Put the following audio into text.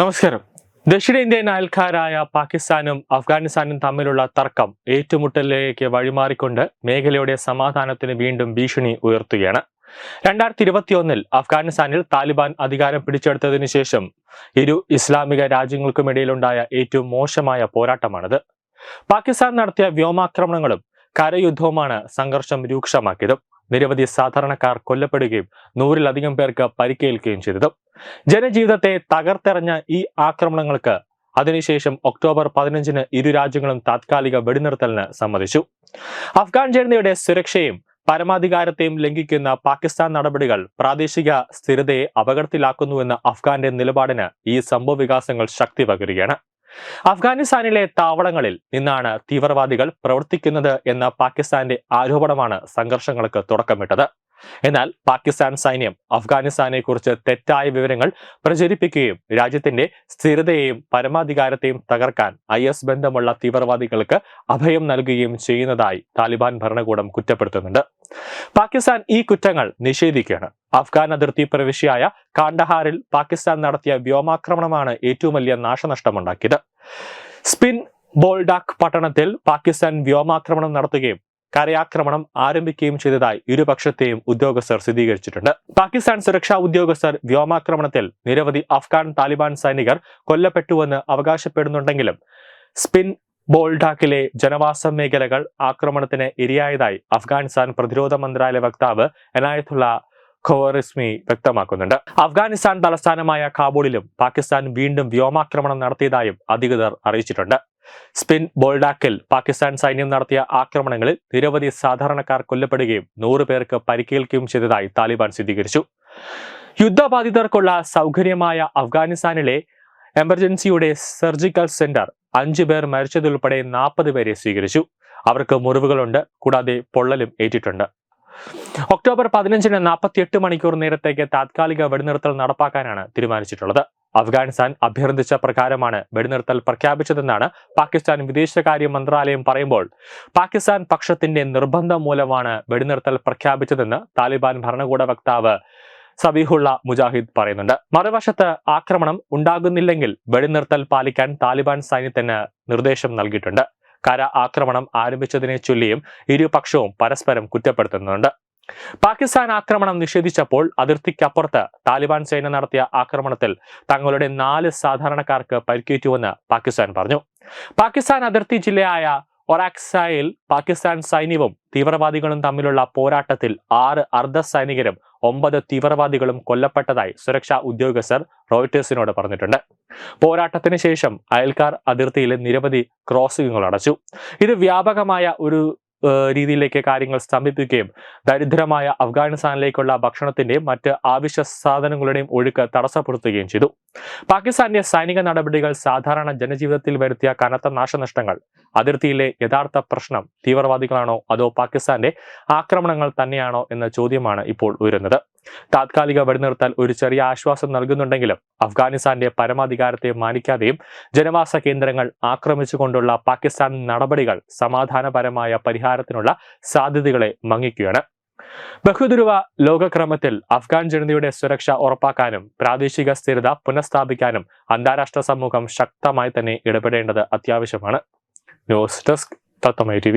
നമസ്കാരം. ദക്ഷിണേന്ത്യൻ അയൽക്കാരായ പാകിസ്ഥാനും അഫ്ഗാനിസ്ഥാനും തമ്മിലുള്ള തർക്കം ഏറ്റുമുട്ടലിലേക്ക് വഴിമാറിക്കൊണ്ട് മേഖലയുടെ സമാധാനത്തിന് വീണ്ടും ഭീഷണി ഉയർത്തുകയാണ്. രണ്ടായിരത്തി ഇരുപത്തിയൊന്നിൽ അഫ്ഗാനിസ്ഥാനിൽ താലിബാൻ അധികാരം പിടിച്ചെടുത്തതിനു ശേഷം ഇരു ഇസ്ലാമിക രാജ്യങ്ങൾക്കുമിടയിലുണ്ടായ ഏറ്റവും മോശമായ പോരാട്ടമാണിത്. പാകിസ്ഥാൻ നടത്തിയ വ്യോമാക്രമണങ്ങളും കരയുദ്ധവുമാണ് സംഘർഷം രൂക്ഷമാക്കിയത്. നിരവധി സാധാരണക്കാർ കൊല്ലപ്പെടുകയും നൂറിലധികം പേർക്ക് പരിക്കേൽക്കുകയും ചെയ്തത്. ജനജീവിതത്തെ തകർത്തെറിഞ്ഞ ഈ ആക്രമണങ്ങൾക്ക് അതിനുശേഷം ഒക്ടോബർ പതിനഞ്ചിന് ഇരു രാജ്യങ്ങളും താത്കാലിക വെടിനിർത്തലിന് സമ്മതിച്ചു. അഫ്ഗാൻ ജനതയുടെ സുരക്ഷയും പരമാധികാരത്തെയും ലംഘിക്കുന്ന പാകിസ്ഥാൻ നടപടികൾ പ്രാദേശിക സ്ഥിരതയെ അപകടത്തിലാക്കുന്നുവെന്ന അഫ്ഗാന്റെ നിലപാടിന് ഈ സംഭവ വികാസങ്ങൾ ശക്തി പകരുകയാണ്. അഫ്ഗാനിസ്ഥാനിലെ താവളങ്ങളിൽ നിന്നാണ് തീവ്രവാദികൾ പ്രവർത്തിക്കുന്നത് എന്ന പാകിസ്ഥാന്റെ ആരോപണമാണ് സംഘർഷങ്ങൾക്ക് തുടക്കമിട്ടത്. എന്നാൽ പാകിസ്ഥാൻ സൈന്യം അഫ്ഗാനിസ്ഥാനെ കുറിച്ച് തെറ്റായ വിവരങ്ങൾ പ്രചരിപ്പിക്കുകയും രാജ്യത്തിന്റെ സ്ഥിരതയെയും പരമാധികാരത്തെയും തകർക്കാൻ ഐ എസ് ബന്ധമുള്ള തീവ്രവാദികൾക്ക് അഭയം നൽകുകയും ചെയ്യുന്നതായി താലിബാൻ ഭരണകൂടം കുറ്റപ്പെടുത്തുന്നുണ്ട്. പാകിസ്ഥാൻ ഈ കുറ്റങ്ങൾ നിഷേധിക്കുകയാണ്. അഫ്ഗാൻ അതിർത്തി പ്രവിശ്യയായ കാണ്ടഹാറിൽ പാകിസ്ഥാൻ നടത്തിയ വ്യോമാക്രമണമാണ് ഏറ്റവും വലിയ നാശനഷ്ടമുണ്ടാക്കിയത്. സ്പിൻ ബോൾഡാക് പട്ടണത്തിൽ പാകിസ്ഥാൻ വ്യോമാക്രമണം നടത്തുകയും കരയാക്രമണം ആരംഭിക്കുകയും ചെയ്തതായി ഇരുപക്ഷത്തെയും ഉദ്യോഗസ്ഥർ സ്ഥിരീകരിച്ചിട്ടുണ്ട്. പാകിസ്ഥാൻ സുരക്ഷാ ഉദ്യോഗസ്ഥർ വ്യോമാക്രമണത്തിൽ നിരവധി അഫ്ഗാൻ താലിബാൻ സൈനികർ കൊല്ലപ്പെട്ടുവെന്ന് അവകാശപ്പെടുന്നുണ്ടെങ്കിലും സ്പിൻ ബോൾഡാക്കിലെ ജനവാസ മേഖലകൾ ആക്രമണത്തിന് ഇരയായതായി അഫ്ഗാനിസ്ഥാൻ പ്രതിരോധ മന്ത്രാലയ വക്താവ് എനായത്തുള്ള ഖോറിസ്മി വ്യക്തമാക്കുന്നുണ്ട്. അഫ്ഗാനിസ്ഥാൻ തലസ്ഥാനമായ കാബൂളിലും പാകിസ്ഥാൻ വീണ്ടും വ്യോമാക്രമണം നടത്തിയതായും അധികൃതർ അറിയിച്ചിട്ടുണ്ട്. സ്പിൻ ബോൾഡാക്കിൽ പാകിസ്ഥാൻ സൈന്യം നടത്തിയ ആക്രമണങ്ങളിൽ നിരവധി സാധാരണക്കാർ കൊല്ലപ്പെടുകയും നൂറ് പേർക്ക് പരിക്കേൽക്കുകയും ചെയ്തതായി താലിബാൻ സ്ഥിരീകരിച്ചു. യുദ്ധബാധിതർക്കുള്ള സൗകര്യമായ അഫ്ഗാനിസ്ഥാനിലെ എമർജൻസിയുടെ സർജിക്കൽ സെന്റർ അഞ്ചു പേർ മരിച്ചതുൾപ്പെടെ നാൽപ്പത് പേരെ സ്വീകരിച്ചു. അവർക്ക് മുറിവുകളുണ്ട് കൂടാതെ പൊള്ളലും ഏറ്റിട്ടുണ്ട്. ഒക്ടോബർ പതിനഞ്ചിന് നാൽപ്പത്തിയെട്ട് മണിക്കൂർ നേരത്തേക്ക് താത്കാലിക വെടിനിർത്തൽ നടപ്പാക്കാനാണ് തീരുമാനിച്ചിട്ടുള്ളത്. അഫ്ഗാനിസ്ഥാൻ അഭ്യർത്ഥിച്ച പ്രകാരമാണ് വെടിനിർത്തൽ പ്രഖ്യാപിച്ചതെന്നാണ് പാകിസ്ഥാൻ വിദേശകാര്യ മന്ത്രാലയം പറയുമ്പോൾ. പാകിസ്ഥാൻ പക്ഷത്തിന്റെ നിർബന്ധം മൂലമാണ് വെടിനിർത്തൽ പ്രഖ്യാപിച്ചതെന്ന് താലിബാൻ ഭരണകൂട വക്താവ് സബീഹുള്ള മുജാഹിദ് പറയുന്നുണ്ട്. മറുവശത്ത് ആക്രമണം ഉണ്ടാകുന്നില്ലെങ്കിൽ വെടിനിർത്തൽ പാലിക്കാൻ താലിബാൻ സൈന്യത്തിന് നിർദ്ദേശം നൽകിയിട്ടുണ്ട്. കര ആക്രമണം ആരംഭിച്ചതിനെ ചൊല്ലിയും ഇരുപക്ഷവും പരസ്പരം കുറ്റപ്പെടുത്തുന്നുണ്ട്. പാകിസ്ഥാൻ ആക്രമണം നിഷേധിച്ചപ്പോൾ അതിർത്തിക്കപ്പുറത്ത് താലിബാൻ സേന നടത്തിയ ആക്രമണത്തിൽ തങ്ങളുടെ നാല് സാധാരണക്കാർക്ക് പരിക്കേറ്റുവെന്ന് പാകിസ്ഥാൻ പറഞ്ഞു. പാകിസ്ഥാൻ അതിർത്തി ജില്ലയായ ഒറാക്സായിൽ പാകിസ്ഥാൻ സൈന്യവും തീവ്രവാദികളും തമ്മിലുള്ള പോരാട്ടത്തിൽ ആറ് അർദ്ധ സൈനികരും ഒമ്പത് തീവ്രവാദികളും കൊല്ലപ്പെട്ടതായി സുരക്ഷാ ഉദ്യോഗസ്ഥർ റോയിട്ടേഴ്സിനോട് പറഞ്ഞിട്ടുണ്ട്. പോരാട്ടത്തിന് ശേഷം അയൽക്കാർ അതിർത്തിയിലെ നിരവധി ക്രോസിംഗുകൾ അടച്ചു. ഇത് വ്യാപകമായ ഒരു രീതിയിലേക്ക് കാര്യങ്ങൾ സ്തംഭിപ്പിക്കുകയും ദരിദ്രമായ അഫ്ഗാനിസ്ഥാനിലേക്കുള്ള ഭക്ഷണത്തിന്റെയും മറ്റ് ആവശ്യ സാധനങ്ങളുടെയും ഒഴുക്ക് തടസ്സപ്പെടുത്തുകയും ചെയ്തു. പാകിസ്ഥാന്റെ സൈനിക നടപടികൾ സാധാരണ ജനജീവിതത്തിൽ വരുത്തിയ കനത്ത നാശനഷ്ടങ്ങൾ അതിർത്തിയിലെ യഥാർത്ഥ പ്രശ്നം തീവ്രവാദികളാണോ അതോ പാകിസ്ഥാന്റെ ആക്രമണങ്ങൾ തന്നെയാണോ എന്ന ചോദ്യമാണ് ഇപ്പോൾ ഉയരുന്നത്. താത്കാലിക വെടിനിർത്തൽ ഒരു ചെറിയ ആശ്വാസം നൽകുന്നുണ്ടെങ്കിലും അഫ്ഗാനിസ്ഥാന്റെ പരമാധികാരത്തെ മാനിക്കാതെയും ജനവാസ കേന്ദ്രങ്ങൾ ആക്രമിച്ചുകൊണ്ടുള്ള പാകിസ്ഥാൻ നടപടികൾ സമാധാനപരമായ പരിഹാരത്തിനുള്ള സാധ്യതകളെ മങ്ങിക്കുകയാണ്. ബഹുദുരുവ ലോകക്രമത്തിൽ അഫ്ഗാൻ ജനതയുടെ സുരക്ഷ ഉറപ്പാക്കാനും പ്രാദേശിക സ്ഥിരത പുനഃസ്ഥാപിക്കാനും അന്താരാഷ്ട്ര സമൂഹം ശക്തമായി തന്നെ ഇടപെടേണ്ടത് അത്യാവശ്യമാണ്. News desk തത്തമയ T